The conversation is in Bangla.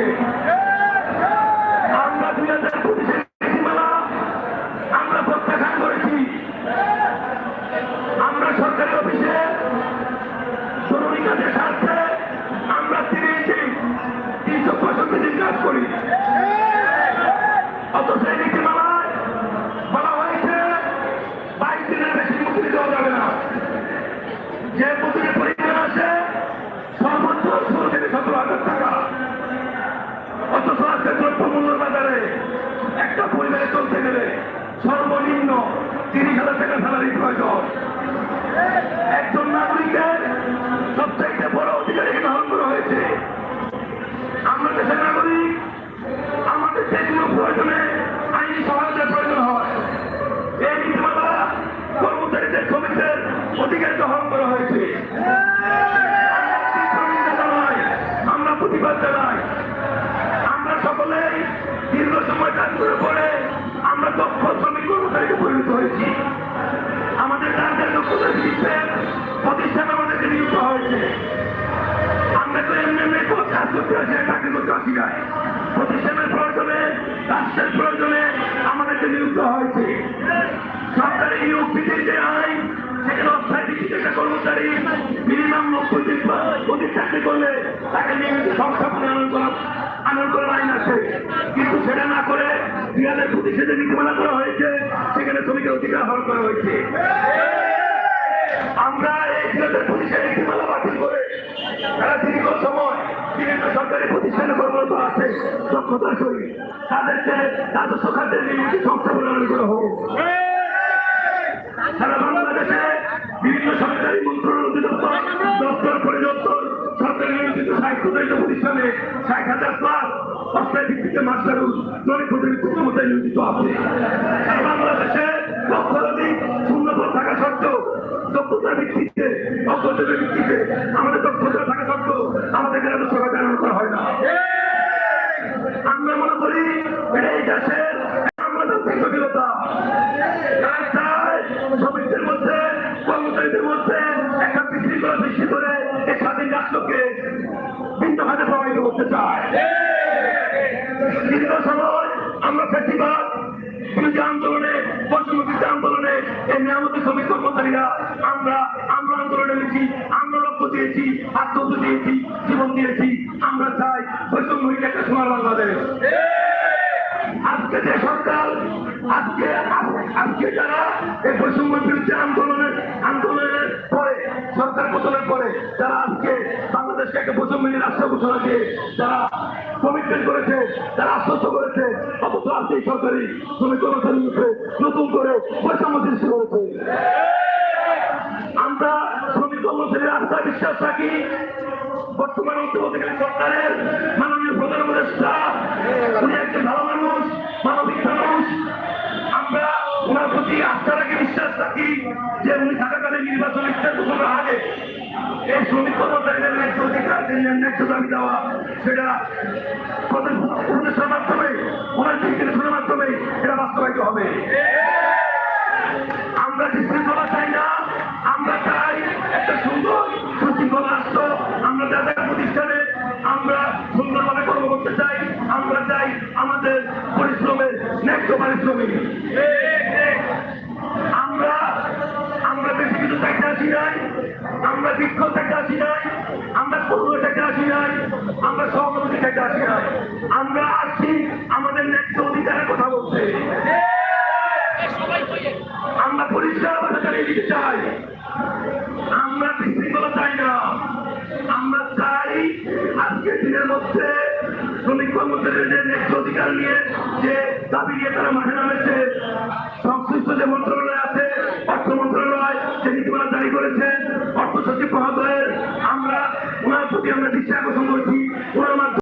হয়েছে আমরা দুই হাজার পঁচিশের নীতিমালা আমরা প্রত্যাখ্যান করেছি। আমরা সরকারি অফিসে জরুরি কাজের স্বার্থে আমরা তিরিশ তিনশো দিন কাজ না। যে প্রতিবাদ জানাই। আমরা সকলেই দীর্ঘ সময় কাজ করে পরে আমরা দক্ষ শ্রমিক কর্মচারীকে পরিণত হয়েছি। আমাদের কাজের দক্ষতা ভিত্তিতে প্রতিষ্ঠান আমাদেরকে নিযুক্ত হয়েছে। আমরা তো এমনি এমনি কাজ করতে আসি চাকরি প্রতিষ্ঠানের প্রয়োজনে, রাষ্ট্রের প্রয়োজনে আমাদেরকে নিযুক্ত হয়েছে। সরকারি নিয়োগ বিধির যে আইন কর্মচারী মিনিমাম নব্বই দিন বা অধিক চাকরি করলে তাকে নিয়মিত সংস্থাপনে আনয়ন করা আনয়ন করার আইন আছে কিন্তু সেটা না করে দুই হাজার যে নীতিমালা করা হয়েছে, সেখানে শ্রমিকের অধিকার হরণ করা হয়েছে। আমরা এই দুই হাজার পঁচিশের নীতিমালা বাতিল করে তারা দীর্ঘ সময় বিভিন্ন সরকারি প্রতিষ্ঠানে কর্মরত আছে, দক্ষতার সহিত। তাদেরকে রাজস্ব খাতের নিয়মিত সংস্থাপন আনয়ন করা হোক। সরকারি নিয়োজিত সাহিত্য প্রতিষ্ঠানে ষাট হাজার প্লাস অস্থায়ী ভিত্তিতে মাস্টারুল জনের ক্ষমতায় নিয়োজিত আছে বাংলাদেশে লক্ষাধিক শূন্যপদ থাকা সত্ত্বেও দক্ষতার ভিত্তিতে অজ্ঞতার ভিত্তিতে আমাদের দক্ষতা থাকা সত্ত্বেও আমাদেরকে রাজস্ব খাতে আনয়ন করা হয় না আমরা মনে করি এটা এই দেশের আমলাতান্ত্রিক জটিলতা তারা চায় শ্রমিকদের মধ্যে, কর্মচারীদের মধ্যে একটা বিশৃঙ্খলা সৃষ্টি করে এই ভিন্ন হাতে প্রভাবিত করতে চায়। সময় আমরা বাংলাদেশ। আজকে যে সরকার, আজকে আজকে যারা এই বৈষম্য বিরুদ্ধে আন্দোলনের আন্দোলনের পরে, সরকার পতনের পরে, যারা আজকে বাংলাদেশকে একটা বৈষম্যহীন রাষ্ট্র ঘোষণা দিয়ে যারা কমিটমেন্ট করেছে, যারা আশ্বস্ত করেছে, অথচ আজকে সরকারি শ্রমিক কর্মচারী নতুন করে বৈষম্য সৃষ্টি করেছে। আমরা শ্রমিক কর্মচারীর আস্থা বিশ্বাস রাখি। বর্তমান অন্তর্বর্তীকালীন সরকারের মাননীয় প্রধান উপদেষ্টা, উনি একজন ভালো মানুষ, মানবিক মানুষ। আমরা ওনার প্রতি আস্থা রাখি, বিশ্বাস রাখি। এই শ্রমিক কর্মচারীদের ন্যায্য অধিকার ন্যায্য দাবি দেওয়া সেটা প্রধান মাধ্যমে ওনার দিক মাধ্যমে এটা বাস্তবায়িত হবে। আমরা বিশৃঙ্খলা চাই না, আমরা চাই একটা সুন্দর সুশৃঙ্খল রাষ্ট্র। আমরা যাদের প্রতিষ্ঠানে আমরা সুন্দরভাবে কর্ম করতে চাই, আমরা চাই আমাদের পরিশ্রমের ন্যায্য পারিশ্রমিক। আমরা সহমতি চাইতে আসি নাই। আমরা আসছি, আমাদের ন্যায্য অধিকারের কথা বলতে। আমরা পরিষ্কার চালিয়ে দিতে চাই। আমরা চাই না। আমরা চাই আজকের দিনের মধ্যে শ্রমিক ন্যায্য অধিকার নিয়ে যে দাবি নিয়ে তারা মাঠে নামেছে, সংশ্লিষ্ট যে মন্ত্রণালয় আছে, অর্থ মন্ত্রণালয় যে নীতিমালা জারি করেছে, অর্থ সচিব মহোদয়ের, আমরা ওনার প্রতি আমরা দৃষ্টি আকর্ষণ করেছি।